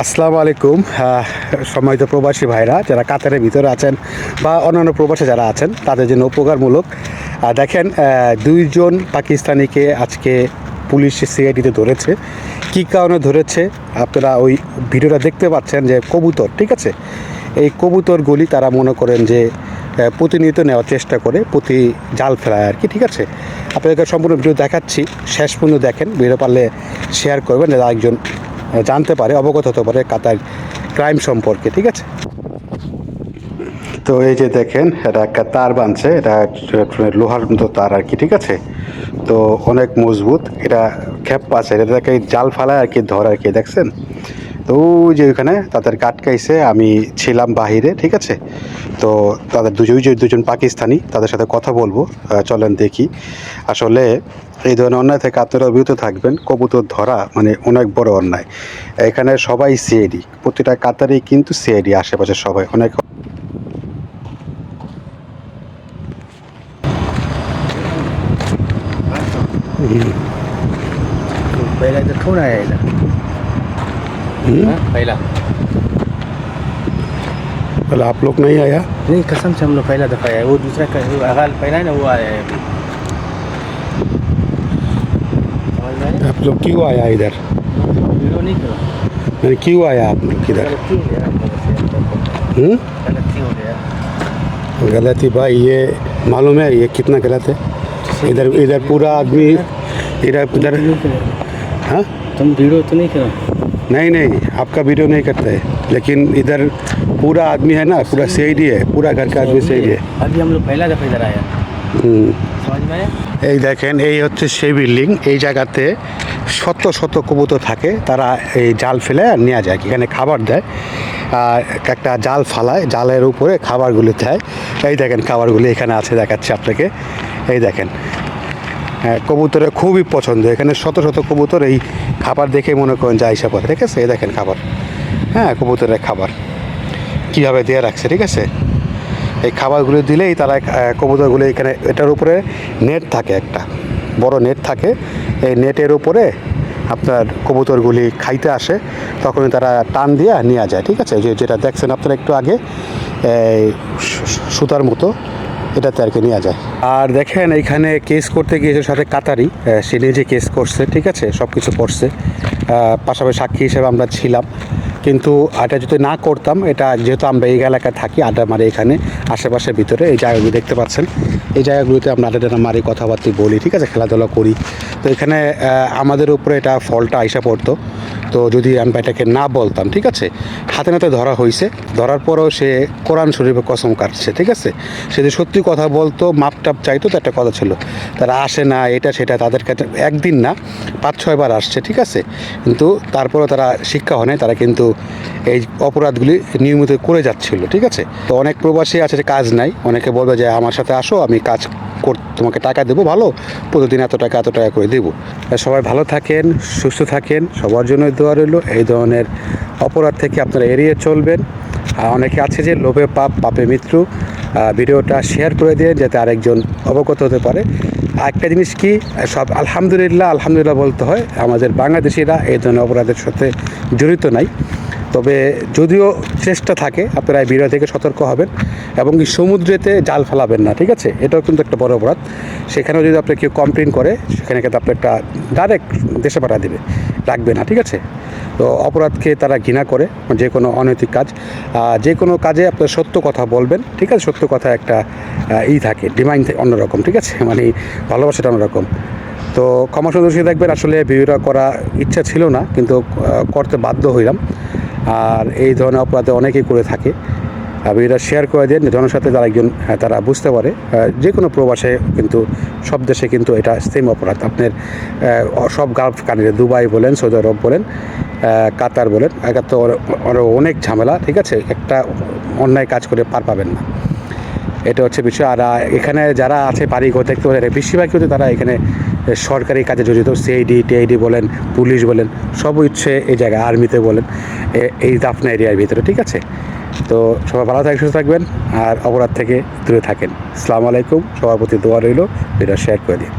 আসসালামু আলাইকুম। সম্মানিত প্রবাসী ভাইরা, যারা কাতারের ভিতরে আছেন বা অন্যান্য প্রবাসী যারা আছেন, তাদের জন্য উপকারমূলক। দেখেন দুইজন পাকিস্তানিকে আজকে পুলিশ সিআইডিতে ধরেছে। কী কারণে ধরেছে? আপনারা ওই ভিডিওটা দেখতে পাচ্ছেন যে কবুতর, ঠিক আছে? এই কবুতরগুলি তারা মনে করেন যে প্রতিনিয়ত নেওয়ার চেষ্টা করে, প্রতি জাল ফেলায় আর কি, ঠিক আছে? আপনাদেরকে সম্পূর্ণ ভিডিও দেখাচ্ছি, শেষ পর্যন্ত দেখেন, ভিডিও পারলে শেয়ার করবেন একজন জানতে পারে, অবগত হতে পারে কাতার ক্রাইম সম্পর্কে, ঠিক আছে? তো এই যে দেখেন, এটা একটা তার বানছে, এটা লোহার মতো তার আর কি, ঠিক আছে? তো অনেক মজবুত, এটা খেপ আছে এটাকে জাল ফালায় আর কি ধর আর কি, দেখছেন? তো ওই যে ওইখানে তাদের কাটকাইছে আমি ছিলাম বাহিরে ঠিক আছে তো তাদের দুজন ওই যে দুজন পাকিস্তানি তাদের সাথে কথা বলবো আহ, চলেন দেখি আসলে এই ধরনের অন্যায় থেকে আপনারা অভিভূত থাকবেন কবুতর ধরা মানে অনেক বড় অন্যায় এখানে সবাই সিআইডি প্রতিটা কাতারেই কিন্তু সিআইডি আশেপাশে সবাই অনেক पहला इधर कौन आया इधर हाँ, पहला। बोला आप लोग नहीं आया? नहीं कसम से हम लोग पहला दफ़ा आया वो दूसरा अगाल पहला है ना वो आया है अभी? आप लोग क्यों आया इधर? नहीं करो। क्यों आया आप लोग इधर? गलती हम्म? भाई ये मालूम है ये कितना गलत है? इधर इधर पूरा आदमी इधर इधर। हाँ? तुम भीड़ो तो नहीं करो? नहीं नहीं आपका वीडियो नहीं करते लेकिन इधर पूरा आदमी है ना पूरा सीआईडी है पूरा घर का आदमी सीआईडी है अभी हम लोग पहला दफा इधर आया হুম। समझ में आया এই দেখেন এই হচ্ছে সেই বিল্ডিং এই জায়গাতে শত শত কবুতর থাকে তারা এই জাল ফেলে আর নেওয়া যায় এখানে খাবার দেয় আর একটা জাল ফালায় জালের উপরে খাবারগুলি দেয় এই দেখেন খাবারগুলি এখানে আছে দেখাচ্ছে আপনাকে এই দেখেন হ্যাঁ কবুতরের খুবই পছন্দ এখানে শত শত কবুতর এই খাবার দেখে মনে করেন যা হিসাব ঠিক আছে? দেখেন খাবার। হ্যাঁ কবুতরের খাবার। কীভাবে দিয়ে রাখছে, ঠিক আছে? এই খাবারগুলো দিলেই তারা কবুতরগুলো এখানে, এটার উপরে নেট থাকে একটা, বড় নেট থাকে। এই নেটের উপরে আপনার কবুতরগুলি খাইতে আসে, তখনই তারা টান দিয়ে নিয়ে যায়, ঠিক আছে? যে, যেটা দেখছেন আপনারা একটু আগে সুতার মতো। এটাতে আর কি নেওয়া যায়। আর দেখেন এইখানে কেস করতে গিয়েছে সাথে কাতারি সে নিজে কেস করছে, ঠিক আছে? সব কিছু করছে পাশাপাশি সাক্ষী হিসেবে আমরা ছিলাম। কিন্তু এটা যদি না করতাম, এটা যেহেতু আমরা এই এলাকায় থাকি, আড্ডা মারি এখানে, আশেপাশের ভিতরে, এই জায়গাগুলো দেখতে পাচ্ছেন। এই জায়গাগুলোতে আমরা আড্ডা মারি, কথাবার্তা বলি, ঠিক আছে? খেলাধুলা করি। তো এখানে আমাদের উপরে এটা ফলটা আইসা পড়তো। তো যদি আমরা এটাকে না বলতাম, ঠিক আছে? হাতে নাতে ধরা হয়েছে ধরার পরেও সে কোরআন শরীফে কসম কাটছে, ঠিক আছে? সে যদি সত্যি কথা বলতো মাপ টাপ চাইতো, তো একটা কথা ছিল। তারা আসে না, এটা সেটা তাদের কাছে একদিন না পাঁচ ছয়বার আসছে, ঠিক আছে? কিন্তু তারপরেও তারা শিক্ষা হয় তারা কিন্তু এই অপরাধগুলি নিয়মিত করে যাচ্ছিল, ঠিক আছে? তো অনেক প্রবাসী আছে যে কাজ নাই, অনেকে বলবে যে, আমার সাথে আসো, আমি কাজ কর, তোমাকে টাকা দেবো, ভালো? প্রতিদিন এত টাকা এত টাকা করে দেবো। সবাই ভালো থাকেন, সুস্থ থাকেন, সবার জন্য দোয়া রইল। এই ধরনের অপরাধ থেকে আপনারা এড়িয়ে চলবেন। অনেকে আছে যে লোভে পাপ, পাপে মৃত্যু। ভিডিওটা শেয়ার করে দিয়ে যাতে আরেকজন অবগত হতে পারে। একটা জিনিস কি, সব আলহামদুলিল্লাহ আলহামদুলিল্লাহ বলতে হয়, আমাদের বাংলাদেশিরা এই ধরনের অপরাধের সাথে জড়িত নাই। তবে যদিও চেষ্টা থাকে, আপনারা এই ভিডিও থেকে সতর্ক হবেন এবং সমুদ্রেতে জাল ফেলাবেন না, ঠিক আছে? এটাও কিন্তু একটা বড় অপরাধ। সেখানেও যদি আপনি কেউ কমপ্লেন করে, সেখানে কিন্তু আপনি একটা ডাইরেক্ট দেশে পাঠা দেবে। রাখবে না, ঠিক আছে? তো অপরাধকে তারা ঘৃণা করে, যে কোনো অনৈতিক কাজ। যে কোনো কাজে আপনার সত্য কথা বলবেন, ঠিক আছে? সত্য কথা একটা ই থাকে ডিমাইন্ড অন্যরকম, ঠিক আছে? মানে ভালোবাসাটা অন্যরকম। তো ক্ষমা সুন্দর দেখবেন, আসলে ভিডিওটা করা ইচ্ছা ছিল না, কিন্তু করতে বাধ্য হইলাম। আর এই ধরনের অপরাধে অনেকেই করে থাকে। ভিডিওটা শেয়ার করে দেন জনসাথে যারা একজন হ্যাঁ, তারা বুঝতে পারে যে কোনো প্রবাসে কিন্তু সব দেশে কিন্তু এটা সেম অপরাধ। আপনার সব গালফ কান্ট্রি দুবাই বলেন সৌদি আরব বলেন কাতার বলেন একা তো অনেক ঝামেলা ঠিক আছে? একটা অন্যায় কাজ করে পার পাবেন না। এটা হচ্ছে বিষয়। আর এখানে যারা আছে বাড়ি ঘর দেখতে পারে বেশিরভাগ কিন্তু তারা এখানে সরকারি কাজে জড়িত। সিআইডি টিআইডি বলেন পুলিশ বলেন সব ইচ্ছে এই জায়গায় আর্মিতে বলেন এই দাফনা এরিয়ার ভিতরে ঠিক আছে? তো সবাই ভালো থাকে সুস্থ থাকবেন। আর অপরাধ থেকে দূরে থাকেন। আসসালামু আলাইকুম। সবার প্রতি দোয়া রইল। ভিডিও শেয়ার করে দিন।